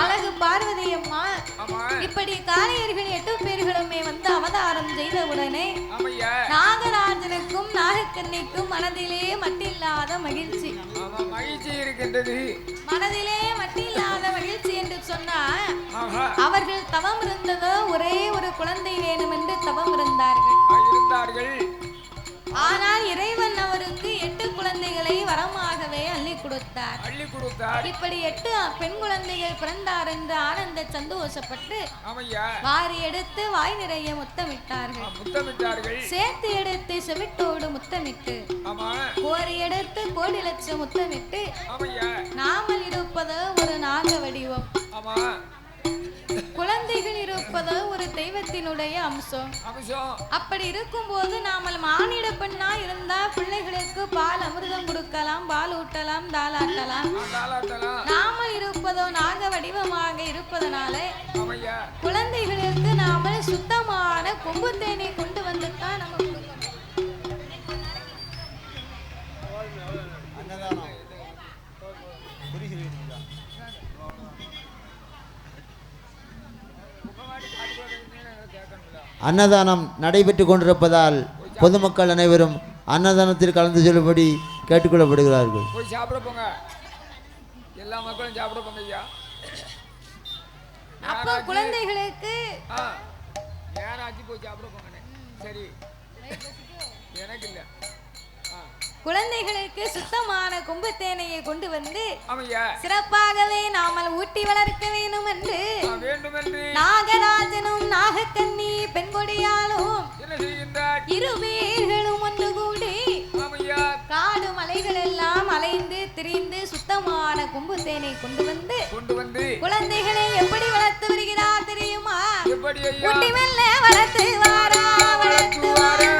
அழகு பார்வதி அம்மா இப்படி காளையர்கள் எட்டு பேர்களுமே வந்து அவதாரம் செய்த உடனே நாகராஜனுக்கும் நாகக்கண்ணிக்கும் மனதிலே மட்டில்லாத மகிழ்ச்சி. மகிழ்ச்சி இருக்கின்றது. மனதிலே மட்டில்லாத மகிழ்ச்சி என்று சொன்னால் அவர்கள் தவம் இருந்ததோ ஒரே ஒரு குழந்தை வேணும் என்று தவம் இருந்தார்கள் இருந்தார்கள். ஆனால் இறைவன் அவருக்கு எட்டு குழந்தைகளை வரமாகவே அள்ளி கொடுத்தார். அள்ளி கொடுத்தார். இப்படி எட்டு பெண் குழந்தைகள் பிறந்தார் என்று ஆனந்த சந்தோஷப்பட்டு வாரி எடுத்து வாய் நிறைய முத்தமிட்டார்கள். முத்தமிட்டார்கள். சேர்த்து எடுத்து செவிட்டோடு முத்தமிட்டு கோரி எடுத்து கோடி லட்சம் முத்தமிட்டு நாமல் இருப்பதோ ஒரு நாக வடிவம். ஆமா. குழந்தைகள் இருப்பதோ ஒரு தெய்வத்தினுடைய அம்சம். அப்படி இருக்கும்போது நாமல் மானிட பெண்ணா இருந்தா பிள்ளைகளுக்கு பால் அமிர்தம் கொடுக்கலாம் பால் ஊட்டலாம் தாளாட்டலாம். நாமல் இருப்பதோ நாக வடிவமாக இருப்பதனால குழந்தைகளுக்கு நாமல் சுத்தமான கொம்பு தேனை கொண்டு வந்து தான் நம்ம கொடுக்கணும் அன்னதானம் நடைபெற்று கொண்டிருப்பதால் பொதுமக்கள் அனைவரும் அன்னதானத்தில் கலந்து செல்லும்படி கேட்டுக்கொள்ளப்படுகிறார்கள். போய் சாப்பிட போங்க. எல்லா மக்களும் சாப்பிட போங்க ஐயா. அப்போ குழந்தைகளுக்கு ஆ யாராச்சு போய் சாப்பிட போங்கண்ணே. சரி. எனக்கு இல்ல. குழந்தைகளுக்கு சுத்தமான கொம்பு தேனையை கொண்டு வந்து சிறப்பாகவே நாமல் ஊட்டி வளர்க்க வேணும் என்று நாகராஜனும் நாகக்கன்னி பெண்கொடியாலும் என்ன செய்கின்றார் இரு பேர்களும் ஒன்று கூடி காடு மலைகள் எல்லாம் அலைந்து திரிந்து சுத்தமான கொம்பு தேனை கொண்டு வந்து கொண்டு வந்து. குழந்தைகளை எப்படி வளர்த்து வருகிறார் தெரியுமா? வளர்த்து வாரா வளர்த்து வாரா.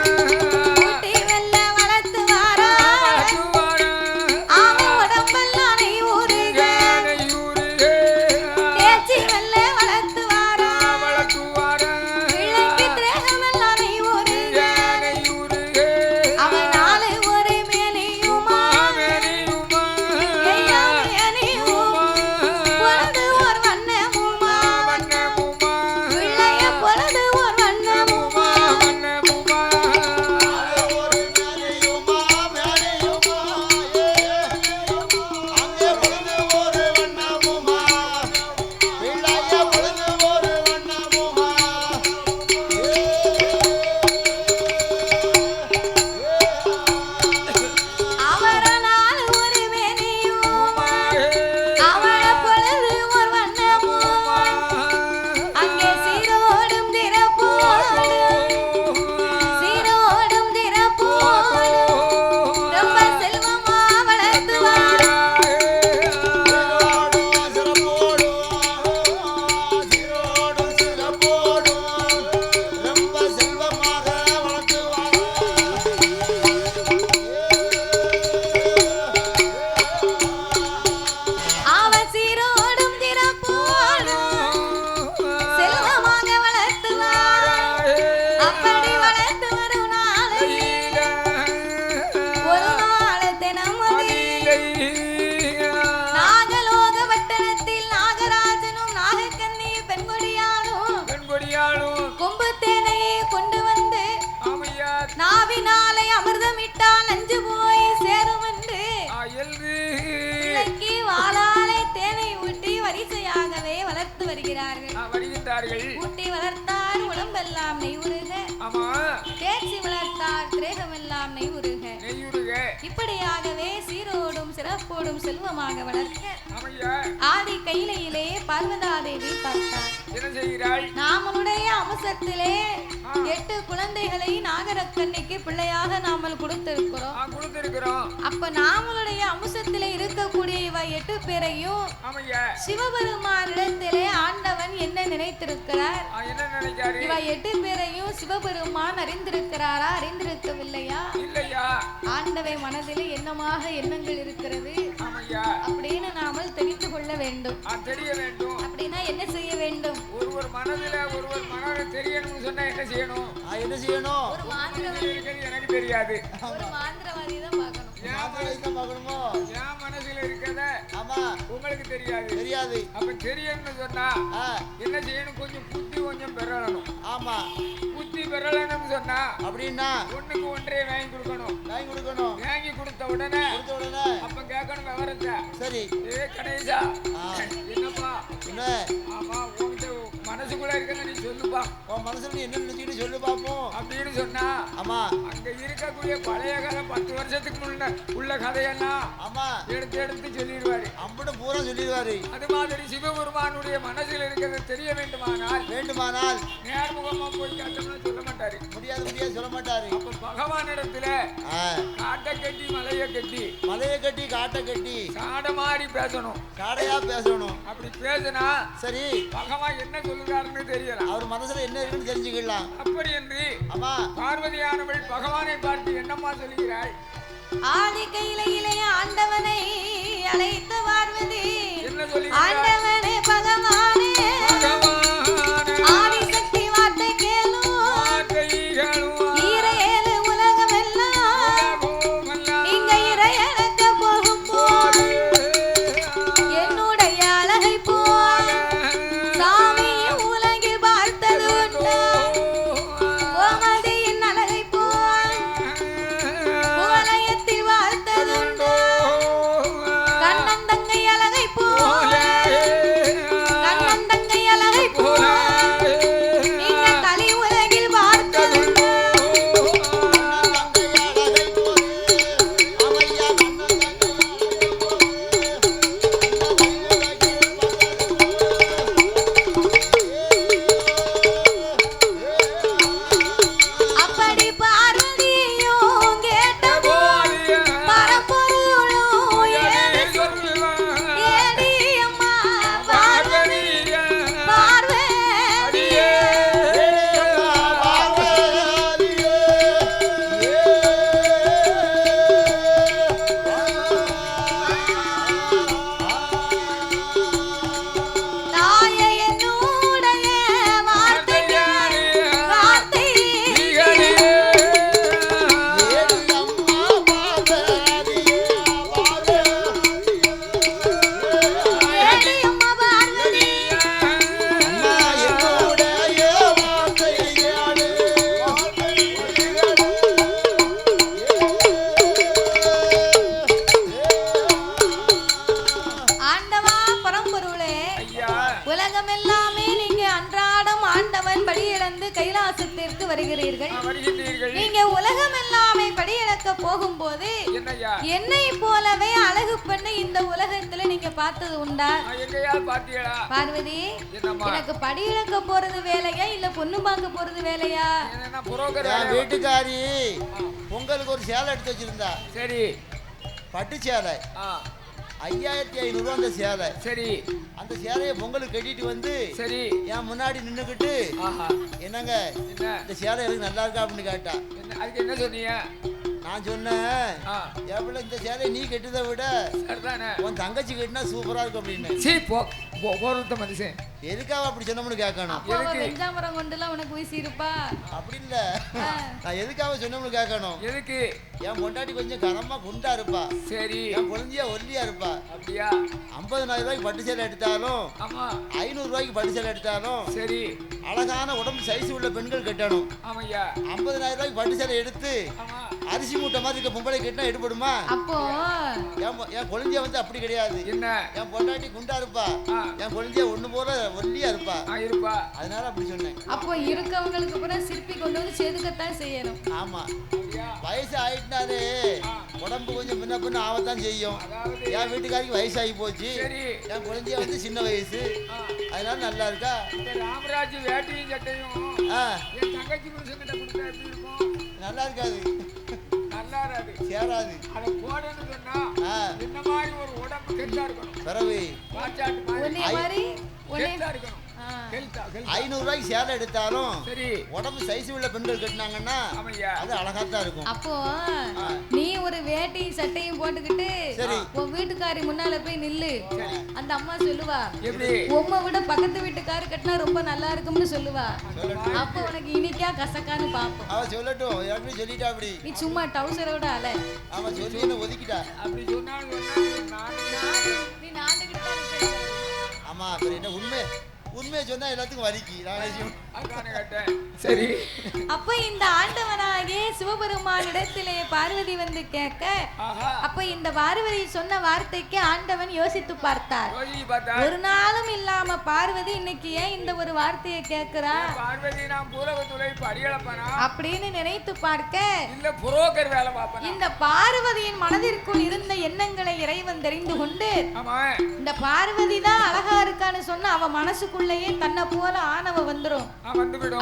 செய்கிறார்கள் ஊட்டி வளர்த்தார் உடம்பெல்லாம் நெய் உருக ஆமா. தேர்ச்சி வளர்த்தார் திரேகமெல்லாம் நெய் உருக நெய்யுருக இப்படியாகவே சீரோடும் சிறப்போடும் செல்வமாக வளர்க்க. ஆதி கையிலையிலே பார்வதாதேவி பார்த்தார் என்ன செய்கிறாள்? நாமளுடைய அம்சத்திலே எட்டு குழந்தைகளை நாகரக்கண்ணிக்கு பிள்ளையாக நாமல் கொடுத்திருக்கிறோம். கொடுத்திருக்கிறோம். அப்ப நாமளுடைய அம்சத்திலே இருக்கக்கூடிய எட்டு பேரையும் சிவபெருமானிடத்திலே ஆண்டவன் என்ன நினைத்திருக்கிறார்? ஆ, என்ன நினைக்காரு இவ எட்டு பேரையும் சிவபெருமான் அறிந்திருக்கிறாரா? அறிந்திருக்கவில்லையா? இல்லையா? ஆண்டவை மனதிலே என்னமாக எண்ணங்கள் இருக்கிறது? அப்படின்னு நாமல் தெரிந்து கொள்ள வேண்டும். ஆ, தெரிய வேண்டும். அப்படின்னா என்ன செய்ய வேண்டும்? ஒருவர் மனதுல ஒருவர் மனதில் தெரியணும்னு சொன்னா என்ன செய்யணும்? ஆ, என்ன செய்யணும்? ஒரு எனக்கு தெரியாது. ஒரு மாந்திரவாதி தான் என் மனசுல இருக்கிறத ஆமா. உங்களுக்கு தெரியாது. தெரியாது. அப்ப தெரியணும்னு சொன்னா என்ன செய்யணும்? கொஞ்சம் புத்தி கொஞ்சம் பெறணும். ஆமா. புத்தி பெறலன்னு சொன்னா அப்படின்னா? ஒண்ணுக்கு ஒன்றே வாங்கி கொடுக்கணும். வாங்கி கொடுக்கணும். வாங்கி கொடுத்த உடனே கொடுத்த உடனே? அப்ப கேட்கணும் விவரத்தை. சரி. ஏ கணேசா. ஆ. என்னப்பா? என்ன? ஆமா உன்கிட்ட மனசுக்குள்ள இருக்கிறத நீ சொல்லுப்பா. உன் மனசுல நீ என்ன நினைச்சுக்கிட்டு சொல்லு அப்படின்னு சொன்னா ஆமா. அங்க இருக்கக்கூடிய பழைய கதை பத்து வருஷத்துக்கு முன்ன உள்ள கதையெல்லாம் ஆமா. எடுத்து எடுத்து சொல்லிடுவாரு. அம்புட்டு பூரா சொல்லிடுவாரு. அது மாதிரி சிவபெருமானுடைய மனசில் இருக்கிறது தெரிய வேண்டுமானால் வேண்டுமானால். நேர்முகமா போய் கேட்டோம்னா சொல்ல மாட்டாரு. முடியாது முடியாது சொல்ல மாட்டாரு. அப்ப பகவானிடத்துல ஆ, காட்டை கட்டி மலையை கட்டி மலையை கட்டி காட்டை கட்டி. சாட மாதிரி பேசணும். காடையா பேசணும். அப்படி பேசினா சரி. பகவான் என்ன சொல்லுறாருன்னு தெரியலாம் அவர் மனசுல என்ன இருக்குன்னு தெரிஞ்சுக்கலாம். அப்படி என்று ஆமா. பார்வதியானவள் பகவானை பார்த்து என்னம்மா சொல்கிறாள் ஆதி கையிலையிலே ஆண்டவனை அழைத்த பார்வதி என்ன சொல்கிறாள் ஆண்டவனே என்னை போலவே அழகு பெண்ணை இந்த உலகத்துல நீங்க பார்த்தது உண்டா? பார்வதி எனக்கு படியிழக்க போறது வேலையா இல்ல பொண்ணு பார்க்க போறது வேலையா? வீட்டுக்காரி பொங்கலுக்கு ஒரு சேலை எடுத்து வச்சிருந்தா. சரி. பட்டு சேலை. ஆ. ஐயாயிரத்தி ஐநூறுரூவா அந்த சேலை. சரி. அந்த சேலையை பொங்கலுக்கு கட்டிட்டு வந்து சரி. என் முன்னாடி நின்றுக்கிட்டு ஆஹா. என்னங்க என்ன? இந்த சேலை எனக்கு நல்லா இருக்கா அப்படின்னு கேட்டா. என்ன? அதுக்கு என்ன சொன்னீங்க? நான் சொன்னேன் ஆ. எவ்வளோ இந்த சேலையை நீ கெட்டதை விட உன் தங்கச்சி கட்டினா சூப்பரா இருக்கும் அப்படின்னு. சீ போ போறத மனுஷன் எதுக்காக அப்படி சொன்னோம்னு கேட்கணும்? அவ வெஞ்சாமரம் கொண்டுலாம் உனக்கு வீசி இருப்பா அப்படி இல்ல. நான் எதுக்காக சொன்னோம்னு கேட்கணும்? எதுக்கு? என் பொண்டாட்டி கொஞ்சம் கனமா குண்டா இருப்பா. சரி. என் குழந்தையா ஒல்லியா இருப்பா. அப்படியா? ஐம்பதனாயிரம் ரூபாய்க்கு பட்டு சேலை எடுத்தாலும் ஆமா. ஐநூறு ரூபாய்க்கு பட்டு சேலை எடுத்தாலும் சரி. அழகான உடம்பு சைஸ் உள்ள பெண்கள் கட்டணும். ஆமையா ஐம்பதனாயிரம் ரூபாய்க்கு பட்டு சேலை எடுத்து ஆமா. அரிசி மூட்டை மாதிரி இருக்க பொம்பளை கட்டினா எடுபடுமா? அப்போ? என் கொழுந்தியா வந்து அப்படி கிடையாது. என்ன? என் பொண்டாட்டி குண்டா இருப்பா. என் கொழுந்தியா ஒண்ணு போல ஒல்லியா இருப்பா. இருப்பா. அதனால அப்படி சொன்னேன். அப்போ இருக்கவங்களுக்கு கூட சிற்பி கொண்டு வந்து செதுக்கத்தான் செய்யணும். ஆமா? வயசு ஆயிட்டுனாலே உடம்பு கொஞ்சம் முன்ன பின்ன ஆகத்தான் செய்யும். என் வீட்டுக்காரிக்கு வயசாகி போச்சு. சரி. என் குழந்தைய வந்து சின்ன வயசு. அதனால நல்லா இருக்கா? ராமராஜ் வேட்டியும் சட்டையும் நல்லா இருக்காது. சேராது. அதை போடணும்னு சொன்னா இந்த மாதிரி ஒரு உடம்பு கெட்டா இருக்கணும். பிறகு வாச்சாட்டு மாதிரி இருக்கணும். ஹெல்த் ஐநூறுரூவாய்க்கு சேலை எடுத்தாலும் சரி. உடம்பு சைஸ் உள்ள பெண்கள் கட்டினாங்கன்னா அது அழகாத்தான் இருக்கும். அப்போ நீ ஒரு வேட்டியும் சட்டையும் போட்டுக்கிட்டு. உன் வீட்டுக்காரி முன்னால போய் நில்லு. அந்த அம்மா சொல்லுவா எப்படி? உம்மை விட பக்கத்து வீட்டுக்காரு கட்டினா ரொம்ப நல்லா இருக்கும்னு சொல்லுவா. அப்போ உனக்கு இனிக்கா கசக்கான்னு பாப்போம். அவ சொல்லட்டும். ஏற்கனவே சொல்லிட்டா அப்படி? நீ சும்மா டவுசரோட அல. அவன் சொல்லி என்ன ஒதுக்கிட்டா? அப்படி சொன்னாலும் நீ நாண்டுகிட்டு. ஆமா அப்புறம் என்ன உண்மை? உண்மையை சொன்னா எல்லாத்துக்கும் வலிக்கு. நான் சரி. அப்ப இந்த ஆண்டவனாகிய சிவபெருமானிடத்திலே பார்வதி வந்து கேட்க அப்ப இந்த பார்வதி சொன்ன வார்த்தைக்கு ஆண்டவன் யோசித்து பார்த்தார். ஒரு நாளும் இல்லாம பார்வதி இன்னைக்கு ஏன் இந்த ஒரு வார்த்தையை கேட்கிறா? பார்வதி நான் பூரகத்துறை படியளப்பனா அப்படின்னு நினைத்து பார்க்க இல்ல புரோக்கர் வேலை பார்ப்பனா? இந்த பார்வதியின் மனதிற்குள் இருந்த எண்ணங்களை இறைவன் தெரிந்து கொண்டு ஆமா இந்த பார்வதி தான் அழகா இருக்கான்னு சொன்னா அவ மனசுக்குள்ளேயே தன்னை போல ஆணவ வந்துரும்.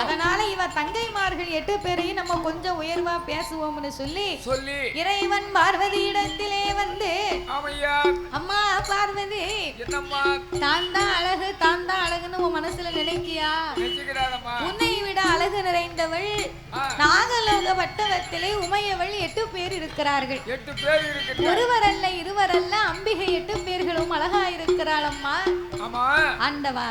அதனால இவ தங்கைமார்கள் எட்டு பேரையும் நம்ம கொஞ்சம் உயர்வா பேசுவோம்னு சொல்லி சொல்லி. இறைவன் பார்வதி இடத்திலே வந்து அம்மா பார்வதி தான் தான் அழகு தான் தான் அழகுன்னு உன் மனசுல நினைக்கியா? உன்னை சேர்ந்தவள் நாகலோக வட்டவத்திலே உமையவள் எட்டு பேர் இருக்கிறார்கள். ஒருவர் அல்ல இருவர் அல்ல அம்பிகை எட்டு பேர்களும் அழகா இருக்கிறாள் அம்மா ஆண்டவா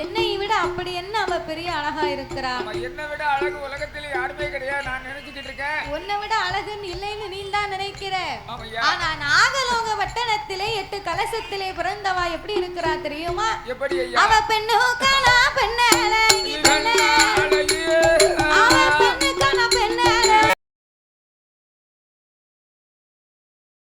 என்னை விட அப்படி என்ன அவ பெரிய அழகா இருக்கிறா? என்னை விட அழகு உலகத்திலே யாருமே கிடையாது நான் நினைச்சுக்கிட்டு இருக்கேன். உன்னை விட அழகுன்னு இல்லைன்னு நீ தான் நினைக்கிற ஆனா நாகலோக வட்டணத்திலே எட்டு கலசத்திலே பிறந்தவா எப்படி இருக்கிறா தெரியுமா? அவ பெண்ணு காணா அழகி பெண்ண அழகியே আরে